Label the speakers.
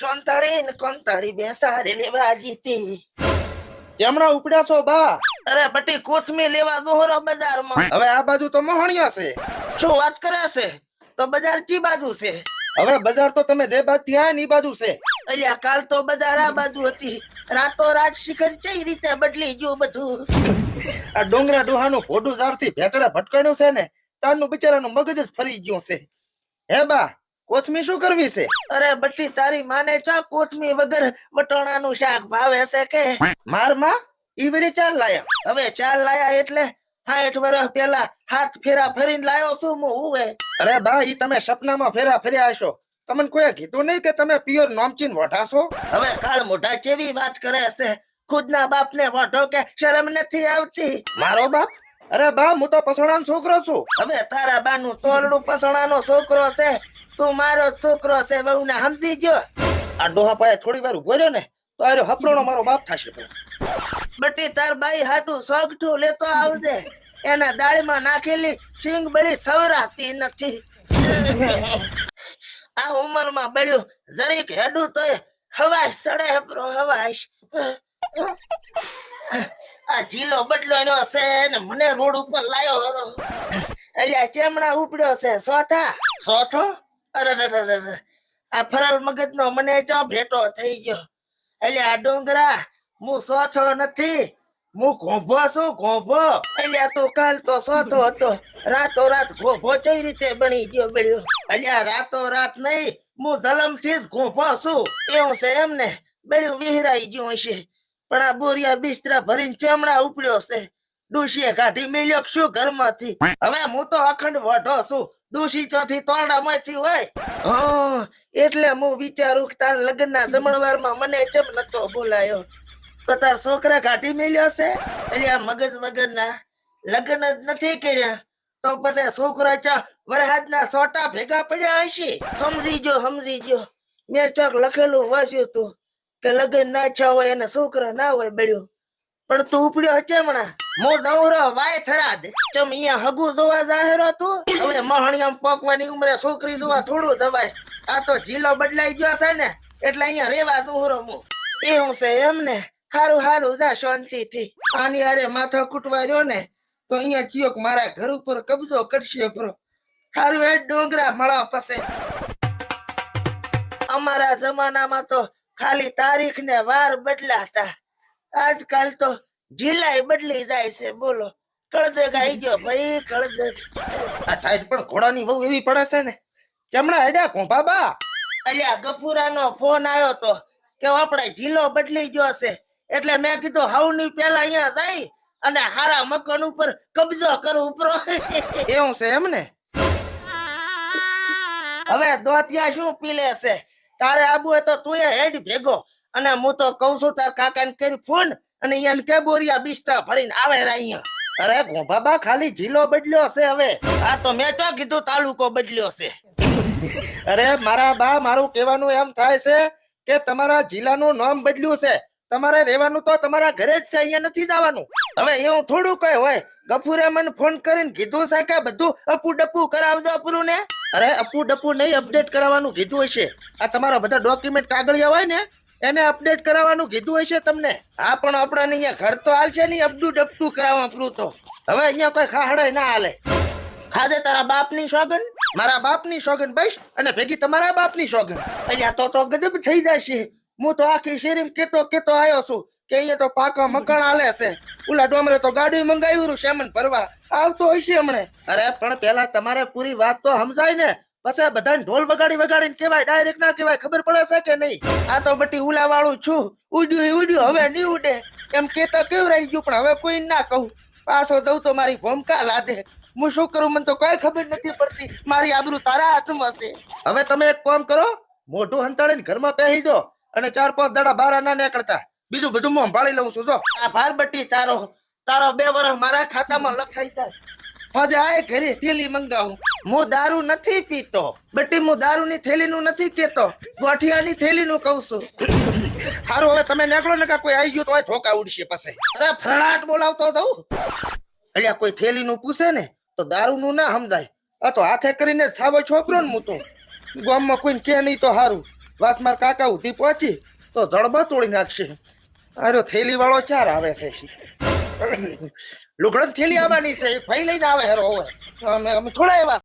Speaker 1: સોંતાળી ને કોંતાળી બેસારે લેવા જીતી.
Speaker 2: ચેમણા ઉપડ્યા છો બા.
Speaker 1: અરે બટી કોથમી લેવા જોહરો બજારમાં.
Speaker 2: હવે આ બાજુ તો મોહણિયા છે.
Speaker 1: શું વાત કરે છે? તો બજાર ચી બાજુ છે?
Speaker 2: હવે બજાર તો તમે જે બાજુ ત્યાં ની બાજુ છે.
Speaker 1: અલ્યા કાલ તો બજાર આ બાજુ હતી. રાતો રાત શિખર ચઈ રીતે બદલી ગયું બધું.
Speaker 2: આ ડોંગરા ડોહાનું ભોડું ઝાડથી ભેટડા ભટકાણ્યું છે ને તારનું બિચારાનું મગજ જ ફરી ગયું છે. હે બા કોથમી શું કરવી છે?
Speaker 1: અરે બટી તારી માને ચા કોથમી વગર વટોણાનું શાક ભાવે છે કે?
Speaker 2: મારમાં, ઈ ચાર લાયા.
Speaker 1: હવે ચાલ લાયા એટલે સાઠ વર્ષ પેલા હાથ ફેરા ફેરીને લાયો છું હું હુવે
Speaker 2: અરે બા તમે સપનામાં ફેરા ફેર્યા હશો. તમને કોઈ કીધું નહીં કે તમે પિયોર નોમચીન વઢાશો
Speaker 1: હવે કાળ મોઢા કેવી વાત કરે છે. ખુદના બાપને વઢો કે શરમ નથી આવતી?
Speaker 2: મારો બાપ? અરે બા, હું તો પસણાનો છોકરો છું.
Speaker 1: હવે તારા બાનું તોલડું પસણાનો છોકરો છે. તું મારો છોકરો છે બહુ ને સમજી ગયો
Speaker 2: આ ડોહા પાસે થોડી વાર ઊભો ને, તો આર્યો હપડોનો મારો બાપ થશે
Speaker 1: બટી, તાર બાઈ હાટું સોગઠું લેતો આવજે. એના દાળમાં નાખેલી સિંગ બળી સવરાતી નથી. આ ઉંમરમાં બળ્યું જરીક હેડું તો હવાશ સડે પ્રો હવાશ. આ જીલો બદલો છે ને, મને રોડ ઉપર લાયો હરો. અલ્યા, ચેમણા ઉપડ્યો છે, સોથા? સોથો? અરે. આ ફરલ મગજનો મને ચા થઈ ગયો. આ ડુંગરા હું સોથો હું ઘોભો છું ઘોભો અલ્યા, તું કાલ તો સોથો હતો. રાતો રાત ઘોભો કઈ રીતે બની ગયો બળ્યો અલ્યા રાતો રાત નહીં, હું જલમથી જ ઘોભો છું. એવું છે એમ ને બળ્યું વિહરાઈ ગયું હશે. પણ આ બોરિયા બિસ્તરા ભરીને ચેમડા ઉપડ્યો છે. ડુશીએ કાઢી મેલ્યો શું ઘરમાંથી? હવે હું તો અખંડ વઢો છું. ડુશી ચોથી તોરડામાંથી હોય. એટલે હું વિચારું કે તાર લગ્નના જમણવારમાં મને ચમ નતો બોલાયો. તો તાર છોકરા કાઢી મેલ્યો છે એટલે મગજ વગરના લગ્ન જ નથી કર્યા. તો પછી છોકરા ચા વરહાદના સોટા ભેગા પડ્યા હશે? સમજી જો સમજી જો મેં ચોક લખેલું વાંચ્યું તું કે લગ્ન ના છ હોય અને છોકરા ના હોય બળ્યો. પણ તું ઉપડ્યો ચેમણા મો મહણિયામ પોકવાની ઉંમરે છોકરી જોવા થોડું જવાય. આ તો જીલો બદલાઈ ગયો છે ને, એટલે અહીંયા રેવા જોહરો એવું છે એમને હારું હારું, જા શાંતિથી. આની અરે માથા કૂટવા રહ્યો ને, તો અહીંયા ચિયોક મારા ઘર ઉપર કબજો કરશે પ્રો હારું એ ડોંગરા મળવા પસે. અમારા જમાનામાં તો ખાલી તારીખ ને વાર બદલાતા. આજકાલ તો જિલ્લાય બદલી જાય છે બોલો. કળજગ આવી ગયો ભાઈ કળજગ.
Speaker 2: આ ટાઈટ પણ ઘોડાની બહુ એવી પડે છે ને. ચમડા હેડ્યા કોંભા બા
Speaker 1: અલ્યા ગફુરાનો ફોન આવ્યો તો કે આપણે જિલ્લો બદલી ગયો છે. એટલે મેં કીધું હવની પેલા અહીંયા જાય અને હારા મકાન ઉપર કબજો કરું ઉપરો
Speaker 2: એવું છે એમ ને?
Speaker 1: હવે દોતિયા શું પીલે છે? તારે આબુ હોય તો તું હેડ ભેગો. અને હું તો કઉ છું તાર કાકાને કરી ફોન અને અહીંયા કે બોરિયા બિસ્તરા ભરીને આવે અહીંયા
Speaker 2: અરે ગોભાબા ખાલી જિલ્લો બદલ્યો છે હવે.
Speaker 1: આ તો મેં તો કીધું તાલુકો બદલ્યો છે
Speaker 2: અરે મારા બા, મારું કહેવાનું એમ થાય છે કે તમારા જિલ્લાનું નામ બદલ્યું છે. તમારે રહેવાનું તો તમારા ઘરે જ છે, અહીંયા નથી જવાનું.
Speaker 1: હવે એવું થોડું કઈ હોય, ગફુરે મને ફોન કરીને કીધું છે કે બધું અપુ ડપુ કરાવજો અપરું ને
Speaker 2: અરે અપુ ડપુ નહીં અપડેટ કરાવવાનું કીધું હશે. આ તમારા બધા ડોક્યુમેન્ટ કાગળિયા હોય ને એને અપડેટ કરાવવાનું કીધું હશે તમને?
Speaker 1: આ પણ આપણાને અહીંયા ઘર તો હાલ છે નહીં અબડું ડપટું કરાવવા પૂરું તો.
Speaker 2: હવે અહીંયા કોઈ ખાહડે ના હાલે.
Speaker 1: ખાધે તારા બાપની સોગન
Speaker 2: મારા બાપની સોગન બસ, અને ભેગી તમારા બાપની સોગન
Speaker 1: અહીંયા તો તો ગજબ થઈ જશે.
Speaker 2: હું તો આખી શેરીમ કેતો કેતો આવ્યો છું કે અહીંયા તો પાકા મકાન હાલે છે. ઓલા ડોમરે તો ગાડી મંગાવ્યું શેમન ભરવા. આવતો હશે હમણે. અરે પણ પેલા તમારે પૂરી વાત તો સમજાય ને. પછી બધાને ઢોલ વગાડી વગાડીને કેવાય ડાયરેક્ટ ના કેવાય ખબર પડે છે કે નહીં?
Speaker 1: આ તો બટી ઉલા વાળું છું. ઉડ્યું ઉડ્યું, હવે નહીં ઉડે.
Speaker 2: એમ કેતા કેવરાઈ ગયું, પણ હવે કોઈ ના કહું. પાછો જઉં તો મારી ભૂમકા લાદે. હું શું કરું, મને તો કોઈ ખબર નથી પડતી. મારી આબરૂ તારા હાથમાં છે. હવે તમે એક કામ કરો, મોઢું હંતાડીને ઘરમાં પહેરી દો અને ચાર પાંચ દાડા બાર ના નીકળતા. બીજું બધું હું સંભાળી લઉં છું. જો,
Speaker 1: આ ભાર બટી તારો તારો બે વર્ષ મારા ખાતામાં લખાઈ જાય.
Speaker 2: આજે આય ઘરે થેલી મંગાવું.
Speaker 1: હું દારૂ નથી પીતો. બટી, હું દારૂની થેલીનું નથી કેતો. ગોઠિયાની થેલીનું કહું છું.
Speaker 2: સારું હવે તમે નીકળો ને કોઈ આવી ગયું તો આ ધોકા ઉડશે પાસે
Speaker 1: અરે ફરણાટ બોલાવતો થવું
Speaker 2: અલ્યા, કોઈ થેલીનું પૂછે ને, તો દારૂનું ના સમજાય. આ તો હાથે કરીને સાવો છોકરો ને હું તો ગામમાં કોઈને કે નહીં તો સારું વાત માર કાકા ઉધી પહોંચી, તો જડબા તોડી નાખશે. અરે થેલી વાળો ચાર આવે છે. લુગડન થેલી આવવાની છે એક ભાઈ લઈને આવે હેરો હવે. અમે અમે થોડા એવા